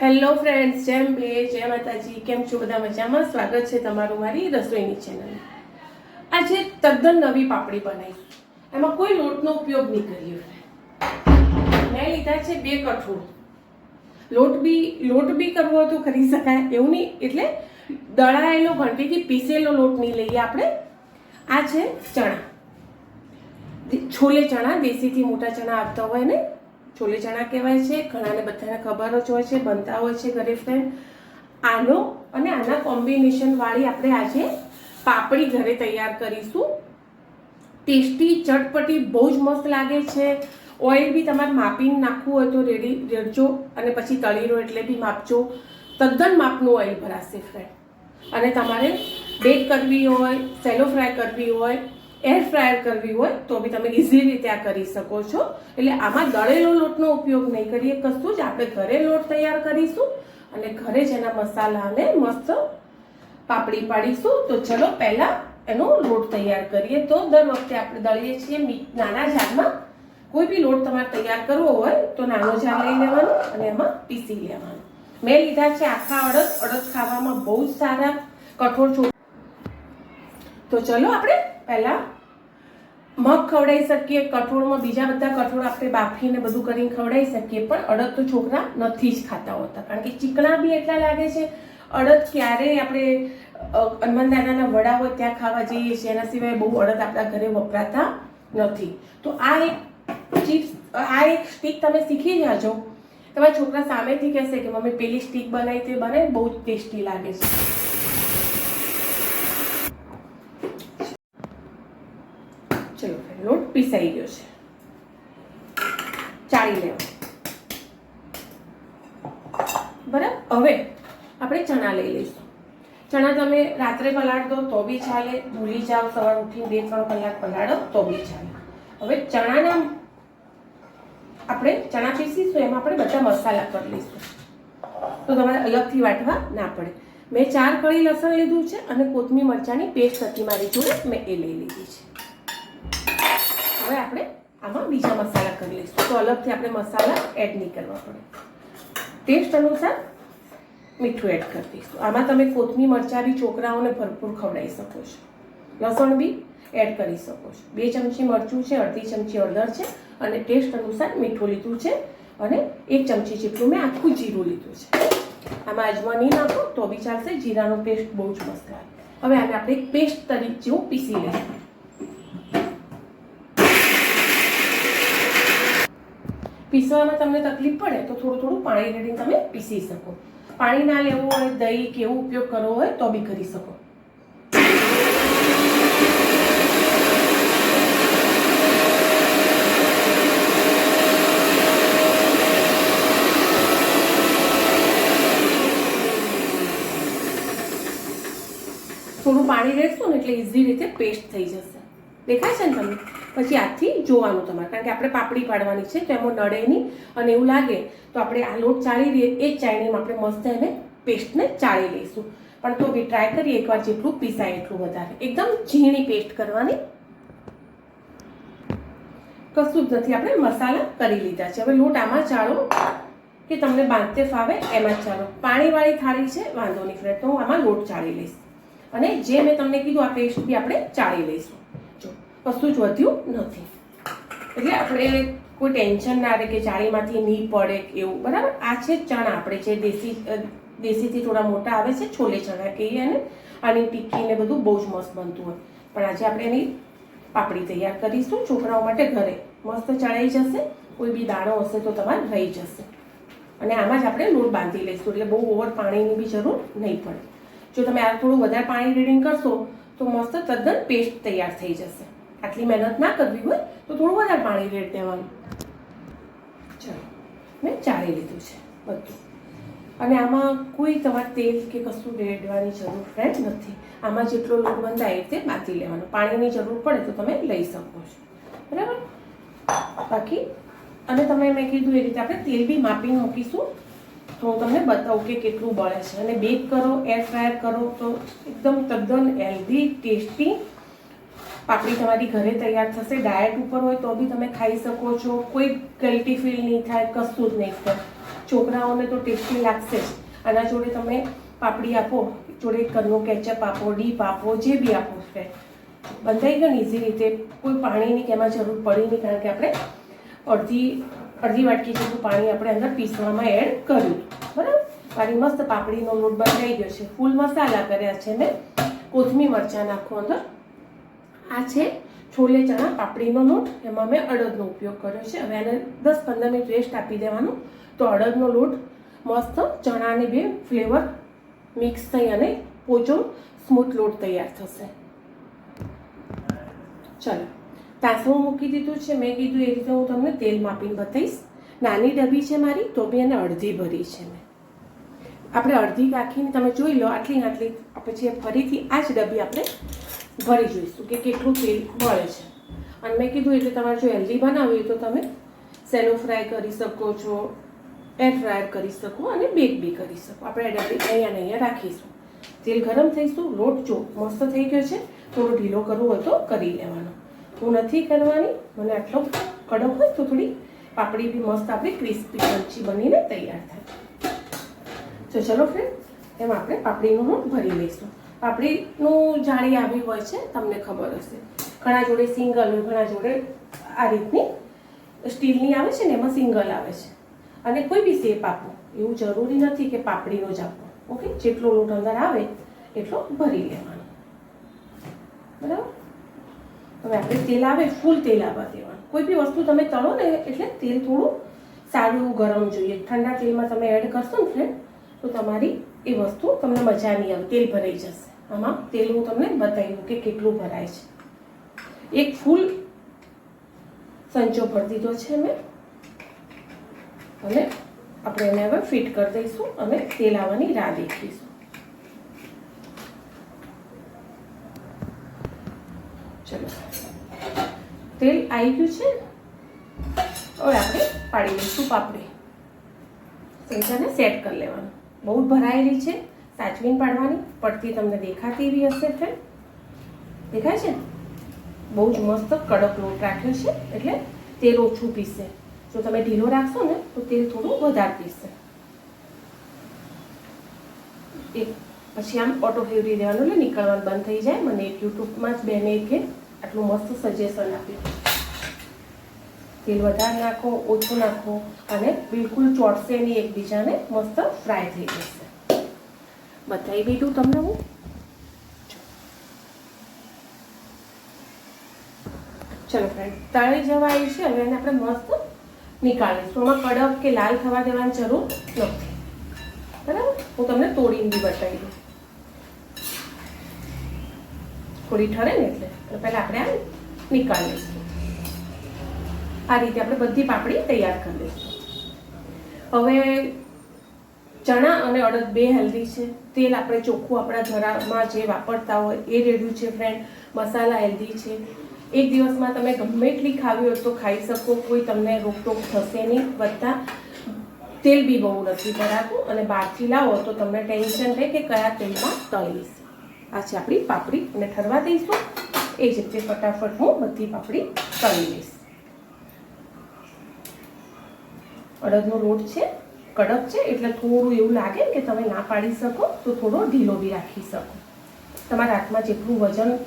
Hello friends જેમ બે જય માતાજી, કેમ છો બધા મજામાં? સ્વાગત છે તમારું મારી રસોઈની ચેનલ આજે તદ્દન નવી પાપડી બનાવી. એમાં કોઈ લોટનો ઉપયોગ નહીં કર્યો મેં લીધા છે બે કઠોળ. લોટ બી લોટ બી કરવો તો કરી શકાય, એવું નહીં. એટલે દળાયેલો ઘંટીથી પીસેલો લોટ નહીં લઈએ આપણે. આ છે ચણા. છોલે ચણા, દેશીથી મોટા ચણા આવતા હોય ને છોલે ચણા કહેવાય છે, ઘણાને બધાને ખબર જ હોય છે, બનતા હોય છે ઘરે ફ્રેન્ડ આનો અને આના કોમ્બિનેશનવાળી આપણે આજે પાપડી ઘરે તૈયાર કરીશું. ટેસ્ટી, ચટપટી, બહુ જ મસ્ત લાગે છે. ઓઇલ બી તમારે માપીને નાખવું હોય તો રેડી, રેડજો. અને પછી તળીરો એટલે બી માપજો. તદ્દન માપનું ઓઇલ ભરાશે ફ્રેન્ડ અને તમારે બેક કરવી હોય સેલો ફ્રાય કરવી હોય એર ફ્રાયર કરવી હોય તો બી તમે ઇઝી રીતે આ કરી શકો છો. એટલે આમાં દળેલો લોટનો ઉપયોગ નહીં કરીએ, કશું જ. આપણે ઘરે લોટ તૈયાર કરીશું અને ઘરે જ એના મસાલાને મસ્ત પાપડી પાડીશું. તો ચલો પહેલાં એનો લોટ તૈયાર કરીએ. તો દર વખતે આપણે દળીએ છીએ નાના જારમાં. કોઈ બી લોટ તમારે તૈયાર કરવો હોય તો નાનો જાર લઈ લેવાનો અને એમાં પીસી લેવાનો. મેં લીધા છે આખા અડદ. અડદ ખાવામાં બહુ જ સારા, કઠોળ તો ચલો આપણે પહેલા મગ ખવડાવી શકીએ, કઠોળમાં બીજા બધા કઠોળ આપણે બાફીને બધું કરીને ખવડાવી શકીએ, પણ અડદ તો છોકરા નથી જ ખાતા હોતા. કારણ કે ચીકણા બી એટલા લાગે છે, અડદ ક્યારેય આપણે હનુમાન દાદાના વડા હોય ત્યાં ખાવા જઈએ છીએ, એના સિવાય બહુ અડદ આપણા ઘરે વપરાતા નથી. તો આ એક ચિપ્સ, આ એક સ્ટીક તમે શીખી જાજો. તમારા છોકરા સામેથી કહેશે કે, મમ્મી, પેલી સ્ટીક બનાવી તે બને, બહુ જ ટેસ્ટી લાગે છે ચલો friend, લોટ પીસાઈ ગયો છે. ચાળી લેવો. બરાબર? હવે આપણે ચણા લઈ લઈશું. ચણા તમે રાત્રે પલાળ દો તો બી ચાલે ભૂલી જાઓ સવાર ઉઠીને બે ત્રણ કલાક પલાળો તો બી ચાલે. હવે ચણાના આપણે ચણા પીસીશું, એમાં આપણે બધા મસાલા કરી લઈશું. તો તમારે અલગથી વાટવા ના પડે. મેં ચાર કળી લસણ લીધું છે અને કોથમીર મરચાંની પેસ્ટ હતી મારી જોડે, મેં એ લઈ લીધી છે. હવે આપણે આમાં બીજા મસાલા કરી લઈશું. તો અલગથી આપણે મસાલા એડ નહીં કરવા પડે. ટેસ્ટ અનુસાર મીઠું એડ કરી દઈશું. આમાં તમે કોથમી મરચાં બી છોકરાઓને ભરપૂર ખવડાવી શકો છો. લસણ બી એડ કરી શકો છો. બે ચમચી મરચું છે, અડધી ચમચી હળદર છે અને ટેસ્ટ અનુસાર મીઠું લીધું છે અને એક ચમચી જેટલું મેં આખું જીરું લીધું છે. આમાં અજમા નહીં નાખો, તો બી ચાલશે. જીરાનો પેસ્ટ બહુ જ મસ્ત હવે આને આપણે એક પેસ્ટ તરીકે જેવું પીસી લઈશું. પીસવામાં તમને તકલીફ પડે તો થોડું થોડું પાણી રેડીને તમે પીસી શકો. પાણી ના લેવું હોય, દહીં કે એવો ઉપયોગ કરવો હોય તો બી કરી શકો. થોડું પાણી રેડશો ને એટલે ઇઝી રીતે પેસ્ટ થઈ જશે. દેખાય છે ને તમને? પછી હાથથી જોવાનું તમારે. કારણ કે આપણે પાપડી પાડવાની છે, તો એમાં નડે નહીં અને એવું લાગે તો આપણે આ લોટ ચાળી દઈએ એ ચાળણીમાં આપણે મસ્ત એને પેસ્ટને ચાળી લઈશું. પણ તો બી ટ્રાય કરીએ એકવાર જેટલું પીસાય એટલું વધારે. એકદમ ઝીણી પેસ્ટ કરવાની. કશું જ નથી. આપણે મસાલા કરી લીધા છે. હવે લોટ આમાં ચાળો કે તમને બાંધતે ફાવે એમાં ચાલો પાણીવાળી થાળી છે, વાંધો નહીં. ફ્રેન્ડ, તો હું આમાં લોટ ચાળી લઈશ. અને જે મેં તમને કીધું, આ પેસ્ટ બી આપણે ચાળી લઈશું. કશું જ વધ્યું નથી. એટલે આપણે કોઈ ટેન્શન ના રહે કે ચાળીમાંથી નહીં પડે એવું. બરાબર? આ છે ચણા આપણે જે દેશી દેશીથી થોડા મોટા આવે છે, છોલે ચણા કહીએ અને આની ટિક્કી ને બધું બહુ જ મસ્ત બનતું હોય. પણ આજે આપણે એની પાપડી તૈયાર કરીશું. છોકરાઓ માટે ઘરે મસ્ત ચડાઈ જશે. કોઈ બી દાણો હશે તો તમારે રહી જશે. અને આમાં જ આપણે લોટ બાંધી લઈશું. એટલે બહુ ઓવર પાણીની બી જરૂર નહીં પડે. જો તમે આ થોડું વધારે પાણી રીડિંગ કરશો તો મસ્ત તદ્દન પેસ્ટ તૈયાર થઈ જશે. આટલી મહેનત ના કરવી હોય તો થોડું વધારે પાણી રેડ દેવાનું. ચાલો, મેં ચાળી લીધું છે બધું. અને આમાં કોઈ તમારે તેલ કે કશું રેડવાની જરૂર ફ્રેન્ડ નથી. આમાં જેટલો લોટ બંધાય રીતે બાંધી લેવાનો. પાણીની જરૂર પડે તો તમે લઈ શકો છો. બરાબર? બાકી, અને તમે મેં કીધું એ રીતે આપણે તેલ બી માપીને મૂકીશું. તો હું તમને બતાવું કે કેટલું બળે છે. અને બેક કરો એર ફ્રાયર કરો તો એકદમ તદ્દન હેલ્ધી ટેસ્ટી પાપડી તમારી ઘરે તૈયાર થશે ડાયટ ઉપર હોય તો બી તમે ખાઈ શકો છો. કોઈ ગલ્ટી ફીલ નહીં થાય, કશું જ નહીં થાય. છોકરાઓને તો ટેસ્ટી લાગશે જ. આના જોડે તમે પાપડી આપો જોડે ઘરનું કેચઅપ આપો ડીપ આપો, જે બી આપો છે. બંધાઈ ગયો ઇઝી રીતે. કોઈ પાણીની કે એમાં જરૂર પડી નહીં, કારણ કે આપણે અડધી અડધી વાટકી જેટલું પાણી આપણે અંદર પીસવામાં એડ કર્યું. બરાબર? મારી મસ્ત પાપડીનો લોટ બંધાઈ ગયો છે. ફૂલ મસાલા કર્યા છે ને કોથમી મરચાં નાખો અંદર. આ છે છોલે ચણા પાપડીનો લોટ. એમાં મેં અડદનો ઉપયોગ કર્યો છે. હવે એને દસ પંદર મિનિટ રેસ્ટ આપી દેવાનું. તો અડદનો લોટ મસ્ત ચણાને બે ફ્લેવર મિક્સ થઈ અને પોચો સ્મૂથ લોટ તૈયાર થશે. ચલો. તાસવું મૂકી દીધું છે. મેં કીધું એ રીતે હું તમને તેલ માપીને બતાવીશ. નાની ડબ્બી છે મારી, તો બી એને અડધી ભરી છે મેં. આપણે અડધી રાખીને તમે જોઈ લો, આટલી આટલી. પછી ફરીથી આ જ ડબ્બી આપણે ભરી જોઈશું કે કેટલું તેલ મળે છે. અને મેં કીધું એટલે તમારે જો હેલ્ધી બનાવવી હોય તો તમે સેલો ફ્રાય કરી શકો છો એર ફ્રાયર કરી શકો અને બેક બી કરી શકો. આપણે આ અહીંયા ને અહીંયા રાખીશું. તેલ ગરમ થઈશું, લોટ જો મસ્ત થઈ ગયો છે થોડો ઢીલો કરવો હોય તો કરી લેવાનો. હું નથી કરવાની, મને આટલો કડક હોય તો થોડી પાપડી બી મસ્ત આપણી ક્રિસ્પી ક્રન્ચી બનીને તૈયાર થાય. તો ચલો ફ્રેન્ડ એમ આપણે પાપડીનું લોટ ભરી લઈશું. પાપડીનું જાળી આવી હોય છે, તમને ખબર હશે. ઘણા જોડે સિંગલ હોય, ઘણા જોડે આ રીતની સ્ટીલની આવે છે ને, એમાં સિંગલ આવે છે. અને કોઈ બી શેપ આપો. એવું જરૂરી નથી કે પાપડીનો જ આપો. ઓકે? જેટલો લોટ અંદર આવે, એટલો ભરી લેવાનો. બરાબર? હવે આપણે તેલ આવે, ફૂલ તેલ આવવા દેવાનું. કોઈ બી વસ્તુ તમે તળો ને, એટલે તેલ થોડું સારું ગરમ જોઈએ. ઠંડા તેલમાં તમે એડ કરશો ને ફ્રેન્ડ તો તમારી એ વસ્તુ તમને મજા નહીં આવે. તેલ ભરાઈ જશે. આમાં તેલ હું તમને બતાવ્યું કે કેટલું ભરાય છે. એક ફૂલ સંચો ભરી દીધો છે મેં. અને આપણે એને હવે ફિટ કરી દઈશું અને તેલ આવવાની રાહ દેખીશું. ચલો. તેલ આવી ગયું છે. હવે આપણે પાડી લઈશું પાપડી. સંચાને સેટ કરી લેવાનું. બહુ ભરાયેલી છે. સાચવીને પાડવાની, પડતી તમને દેખાતી એવી હશે ફ્રેન્ડ દેખાય છે? બહુ જ મસ્ત કડક લોટ રાખ્યો છે, એટલે તેલ ઓછું પીસે. જો તમે ઢીલો રાખશો ને, તો તેલ થોડું વધારે પીશે એક, પછી આમ ઓટો ફેવરી દેવાનું એટલે નીકળવાનું બંધ થઈ જાય. મને એક યુટ્યુબમાં જ બેને કે આટલું મસ્ત સજેશન આપ્યું. તેલ વધારે નાખો, ઓછું નાખો અને બિલકુલ ચોટશે નહીં એકબીજાને, મસ્ત ફ્રાય થઈ જશે. બતાવી દીધું તમને હું. ચલો ફ્રેન્ડ તળી જવા આવી છે, હવે એને આપણે મસ્ત નીકાળીશું. એમાં કડક કે લાલ થવા દેવાની જરૂર નથી. બરાબર? હું તમને તોડીને બી બતાવી દઉં. થોડી ઠરે ને એટલે પહેલાં આપણે આ નીકાળી લઈશું આ રીતે આપણે બધી પાપડી તૈયાર કરી લઈશું. હવે ચણા અને અડદ બે હેલ્ધી છે. તેલ આપણે ચોખ્ખું આપણા ઘરમાં જે વાપરતા હોય એ રેડ્યું છે ફ્રેન્ડ મસાલા હેલ્ધી છે. એક દિવસમાં તમે ગમે એટલી ખાવી હોય તો ખાઈ શકો. કોઈ તમને રોકટોક થશે નહીં. બધા તેલ બી બહુ નથી ભરાતું અને બહારથી લાવો તો તમને ટેન્શન રહે કે કયા તેલમાં તળીશ આ છે આપણી પાપડી. અને ઠરવા દઈશું. એ જ રીતે ફટાફટ હું બધી પાપડી તળી લઈશ. અડદનો લોટ છે, કડક છે, એટલે થોડું એવું લાગે કે તમે ના પાડી શકો, તો થોડો ઢીલો બી રાખી શકો. તમારા હાથમાં જેટલું વજન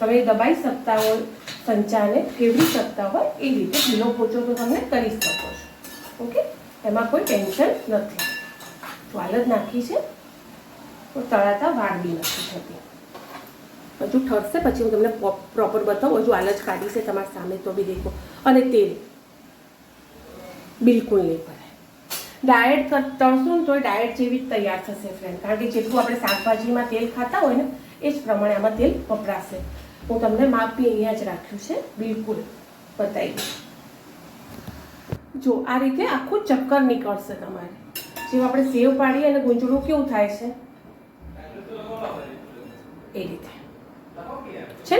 તમે દબાઈ શકતા હોય, સંચાને ફેરવી શકતા હોય, એ રીતે ઢીલો પોચો તો તમે કરી શકો છો. ઓકે? એમાં કોઈ ટેન્શન નથી. જ્વાલ જ નાખી છે. તો તળાતા વાળ બી નથી થતી. હજુ ઠરશે, પછી હું તમને પ્રોપર બતાવું. હજુ હાલ જ કાઢી છે તમારા સામે, તો બી દેખો. અને તેલ. બિલકુલ નહીં ભરાય ડાયટ તળશું ને તો ડાયટ જેવી જ તૈયાર થશે ફ્રેન્ડ કારણ કે જેટલું આપણે શાકભાજીમાં તેલ ખાતા હોય ને, એ જ પ્રમાણે આમાં તેલ વપરાશે. હું તમને માપી અહીંયા જ રાખ્યું છે. બિલકુલ બતાવી જો, આ રીતે આખું ચક્કર નીકળશે તમારે. જેમ આપણે સેવ પાડીએ અને ગુંજળું કેવું થાય છે? એ રીતે છે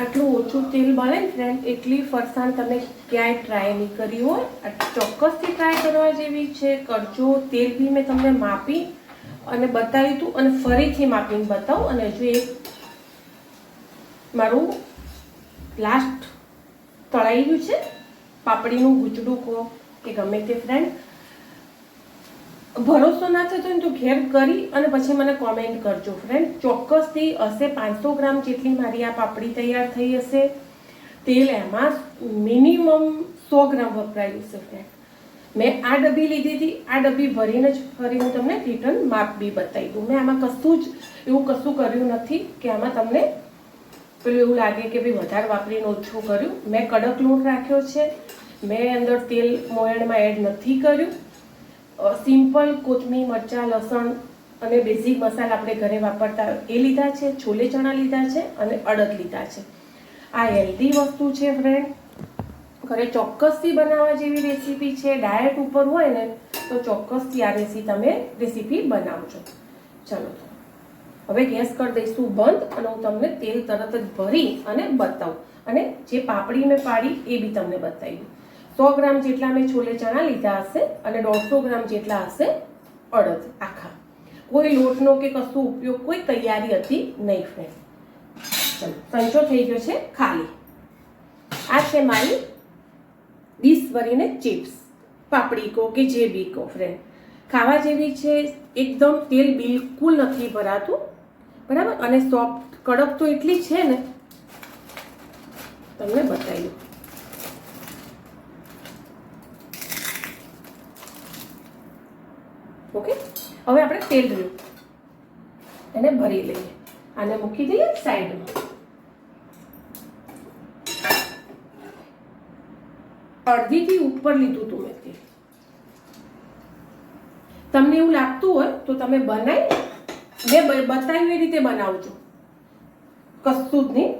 આટલું ઓછું તેલ બને ફ્રેન્ડ એટલી ફરસાણ તમે ક્યાંય ટ્રાય નહીં કરી હોય. ચોક્કસથી ટ્રાય કરવા જેવી છે. કરજો. તેલ બી મેં તમને માપી અને બતાવ્યું હતું અને ફરીથી માપીને બતાવું. અને હજુ એક મારું લાસ્ટ તળાઈ ગયું છે, પાપડીનું ગુચડું કહો કે ગમે તે ફ્રેન્ડ ભરોસો ના થતો હોય તો ઘેર કરી અને પછી મને કોમેન્ટ કરજો. ફ્રેન્ડ ચોક્કસથી હશે પાંચસો ગ્રામ જેટલી મારી આ પાપડી તૈયાર થઈ હશે. તેલ એમાં મિનિમમ સો ગ્રામ વપરાયું છે ફ્રેન્ડ મેં આ ડબ્બી લીધી હતી. આ ડબ્બી ભરીને જ ફરી હું તમને રિટર્ન માપ બી બતાવી દઉં. મેં આમાં કશું જ એવું કશું કર્યું નથી કે આમાં તમને પેલું એવું લાગે કે ભાઈ વધારે વાપરીને ઓછું કર્યું. મેં કડક લૂણ રાખ્યો છે. મેં અંદર તેલ મોયણમાં એડ નથી કર્યું. સિમ્પલ કોથમીર, મરચાં, લસણ અને બેઝિક મસાલા આપણે ઘરે વાપરતા એ લીધા છે, છોલે ચણા લીધા છે અને અડદ લીધા છે. આ હેલ્ધી વસ્તુ છે ફ્રેન્ડ ઘરે ચોક્કસથી બનાવવા જેવી રેસીપી છે ડાયટ ઉપર હોય ને, તો ચોક્કસથી આ રેસી તમે રેસીપી બનાવજો. ચલો હવે ગેસ કરી દઈશું બંધ અને હું તમને તેલ તરત જ ભરી અને બતાવું. અને જે પાપડી મેં પાડી એ બી તમને બતાવી સો ગ્રામ જેટલા મેં છોલે ચણા લીધા હશે અને દોઢસો ગ્રામ જેટલા હશે અડદ આખા. કોઈ લોટનો કે કશું ઉપયોગ, કોઈ તૈયારી હતી નહીં ફ્રેન્ડ સંચો થઈ ગયો છે ખાલી. આ છે મારી ડીશ ભરીને ચિપ્સ, પાપડી કહો કે જે બી કહો ફ્રેન્ડ ખાવા જેવી છે, એકદમ તેલ બિલકુલ નથી ભરાતું, બરાબર? અને સોફ્ટ કડક તો એટલી છે ને, તમને બતાવી ઓકે? હવે આપણે તેલ રહ્યું એને ભરી લઈએ. આને મૂકી દઈએ સાઈડમાં અડધીથી ઉપર લીધું હતું મેં તેલ. તમને એવું લાગતું હોય તો તમે બનાવી મેં બતાવ્યું એ રીતે બનાવજો. કશું જ નહીં.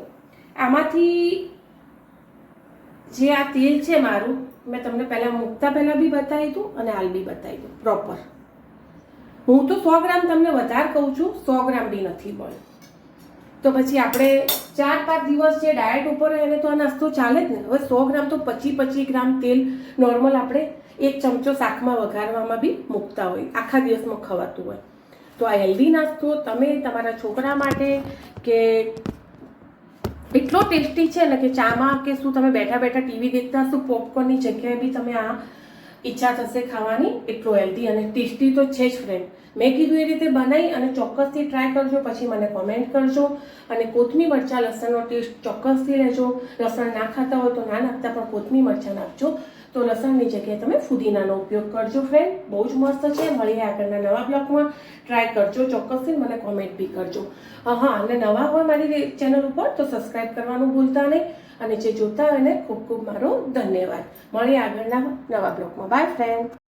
આમાંથી જે આ તેલ છે મારું, મેં તમને પહેલાં મૂકતા પહેલાં બી બતાવી દઉં અને હાલ બી બતાવી દઉં. પ્રોપર હું તો સો ગ્રામ તમને વધારે કહું છું, સો ગ્રામ બી નથી પણ. તો પછી આપણે ચાર પાંચ દિવસ જે ડાયટ ઉપર એને તો આ નાસ્તો ચાલે જ ને. હવે સો ગ્રામ તો પચીસ પચીસ ગ્રામ તેલ નોર્મલ આપણે એક ચમચો શાકમાં વઘારવામાં બી મૂકતા હોય, આખા દિવસમાં ખવાતું હોય. તો આ હેલ્ધી નાસ્તો તમે તમારા છોકરા માટે કે એટલો ટેસ્ટી છે ને કે ચામાં કે શું તમે બેઠા બેઠા ટીવી દેખતા શું પોપકોર્નની જગ્યાએ બી તમે આ ઈચ્છા થશે ખાવાની એટલો હેલ્ધી અને ટેસ્ટી તો છે જ ફ્રેન્ડ મેં કીધું એ રીતે બનાવી અને ચોક્કસથી ટ્રાય કરજો, પછી મને કોમેન્ટ કરજો. અને કોથમી મરચાં, લસણનો ટેસ્ટ ચોક્કસથી લેજો. લસણ ના ખાતા હોય તો ના નાખતા, પણ કોથમી મરચાં નાખજો. તો લસણની જગ્યાએ તમે ફુદીનાનો ઉપયોગ કરજો ફ્રેન્ડ બહુ જ મસ્ત છે. મળીએ આગળના નવા બ્લોગમાં ટ્રાય કરજો ચોક્કસથી મને કોમેન્ટ બી કરજો. હા અને નવા હોય મારી ચેનલ ઉપર, તો સબસ્ક્રાઈબ કરવાનું ભૂલતા નહીં. અને જે જોતા હોય એને ખૂબ ખૂબ મારો ધન્યવાદ. મળીએ આગળના નવા બ્લોગમાં બાય ફ્રેન્ડ